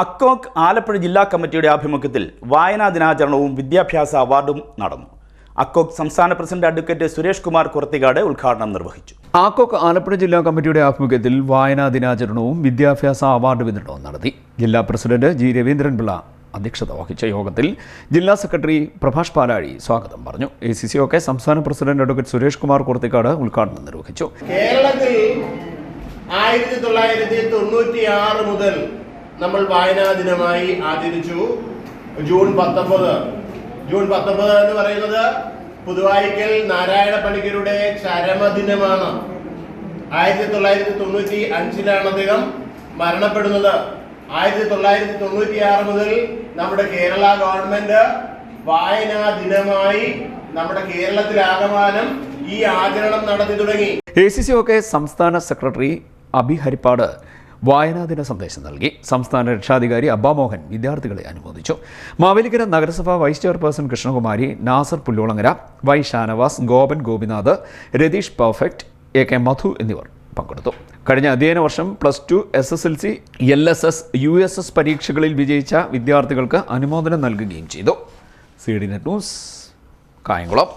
അക്കോക്ക് ആലപ്പുഴ ജില്ലാ കമ്മിറ്റിയുടെ ആഭിമുഖ്യത്തിൽ വായനാ ദിനാചരണവും വിദ്യാഭ്യാസ അവാർഡും നടന്നു. അക്കോക്ക് സംസ്ഥാന പ്രസിഡന്റ് അഡ്വക്കേറ്റ് സുരേഷ് കുമാർ കുറത്തികാട് ഉദ്ഘാടനം നിർവഹിച്ചു. ആക്കോക്ക് ആലപ്പുഴ ജില്ലാ കമ്മിറ്റിയുടെ ആഭിമുഖ്യത്തിൽ വായനാ ദിനാചരണവും വിദ്യാഭ്യാസ അവാർഡ് വിതരണവും നടത്തി. ജില്ലാ പ്രസിഡന്റ് ജി രവീന്ദ്രൻപിള്ള അധ്യക്ഷത വഹിച്ച യോഗത്തിൽ ജില്ലാ സെക്രട്ടറി പ്രഭാഷ് പാലാഴി സ്വാഗതം പറഞ്ഞു. എ സി സി ഒക്കെ സംസ്ഥാന പ്രസിഡന്റ് അഡ്വക്കേറ്റ് സുരേഷ് കുമാർ കുറത്തിക്കാട് ഉദ്ഘാടനം നിർവഹിച്ചു. കേരളത്തിൽ ആയിരത്തി തൊള്ളായിരത്തി തൊണ്ണൂറ്റി ആറ് മുതൽ നമ്മൾ വായനാ ദിനമായി ആചരിച്ചു. ജൂൺ പത്തൊമ്പത്. ജൂൺ പത്തൊമ്പത് എന്ന് പറയുന്നത് പുതുവായിക്കൽ നാരായണ പണിക്കരുടെ ചരമദിനമാണ്. ആയിരത്തി തൊള്ളായിരത്തി തൊണ്ണൂറ്റി അഞ്ചിലാണ് അദ്ദേഹം മരണപ്പെടുന്നത്. ആയിരത്തി തൊള്ളായിരത്തി തൊണ്ണൂറ്റി ആറ് മുതൽ നമ്മുടെ കേരള ഗവൺമെന്റ് വായനാ ദിനമായി നമ്മുടെ കേരളത്തിലാകമാനം ഈ ആചരണം നടത്തി തുടങ്ങി. എ സി സി ഒക്കെ സംസ്ഥാന സെക്രട്ടറി അബി ഹരിപ്പാട് വായനാ ദിന സന്ദേശം നൽകി. സംസ്ഥാന രക്ഷാധികാരി അബ്ബാമോഹൻ വിദ്യാർത്ഥികളെ അനുമോദിച്ചു. മാവേലിക്കര നഗരസഭ vice chairperson Krishnakumari Nasar Pullolangara Y Shanavas Gopan Gopinath Ratheesh perfect A K Madhu എന്നിവർ പങ്കെടുത്തു. കഴിഞ്ഞ അധ്യയന വർഷം plus two S S L C L S S U S S പരീക്ഷകളിൽ വിജയിച്ച വിദ്യാർത്ഥികൾക്ക് അനുമോദനം നൽകുകയും ചെയ്തു. C D net news Kayamkulam.